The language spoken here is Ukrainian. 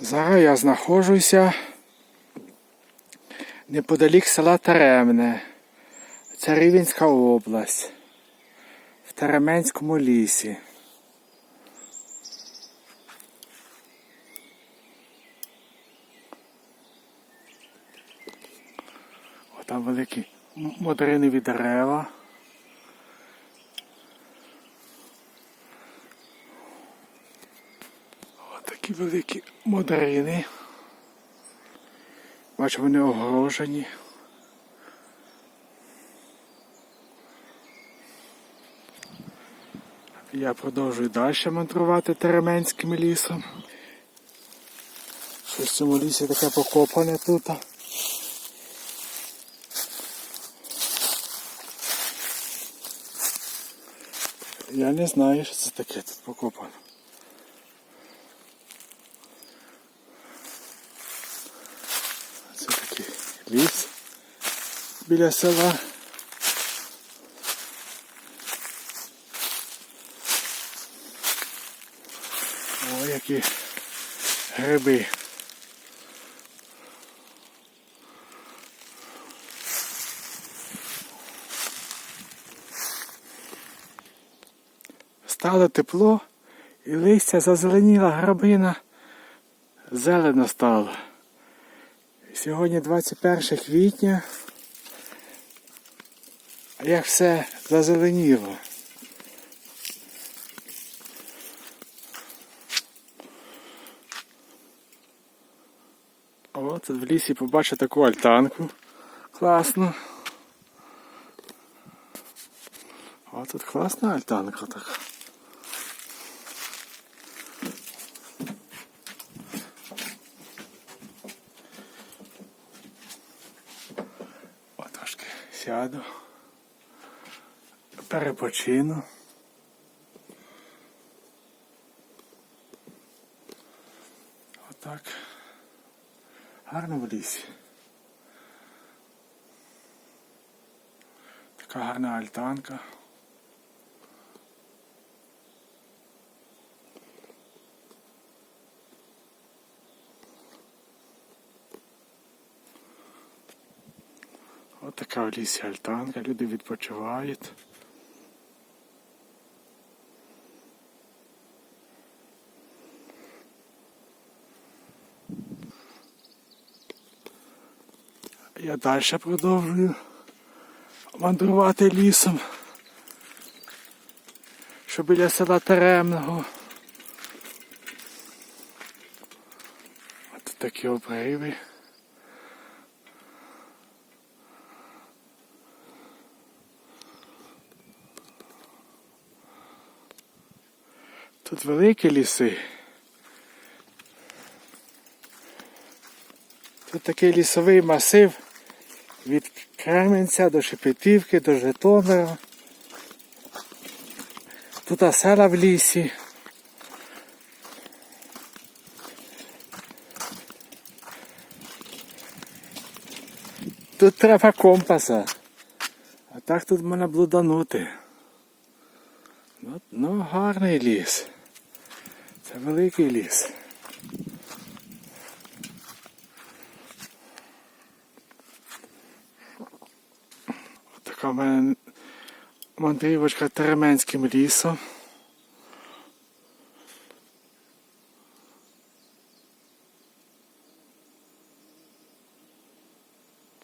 Зараз я знаходжуся неподалік села Теремне. Це Рівенська область. В Теременському лісі. О, там великі м- модеринові дерева. Такі великі модарини. Бачу, вони огорожені. Я продовжую далі мандрувати Теременським лісом. Щось в цьому лісі таке покопане тут. Я не знаю, що це таке тут покопано. Це такий ліс біля села. О, які гриби. Стало тепло і листя зазеленіла грабина, зелено стало. Сьогодні 21 квітня, як все зазеленіло. О, тут в лісі побачив таку альтанку. Класно. О, тут класна альтанка така. О, трошки сяду. Перепочину. Отак. Гарно в лісі. Така гарна альтанка. От така в лісі альтанка, люди відпочивають. Я далі продовжую мандрувати лісом. Що біля села Теремного. От такі обриви. Тут великі ліси. Тут такий лісовий масив від Кременця до Шепетівки, до Житомира. Тут села в лісі. Тут треба компаса. А так тут можна блуданути. Ну, ну гарний ліс. Це великий ліс. Така в мене мандрівочка Теременським лісом.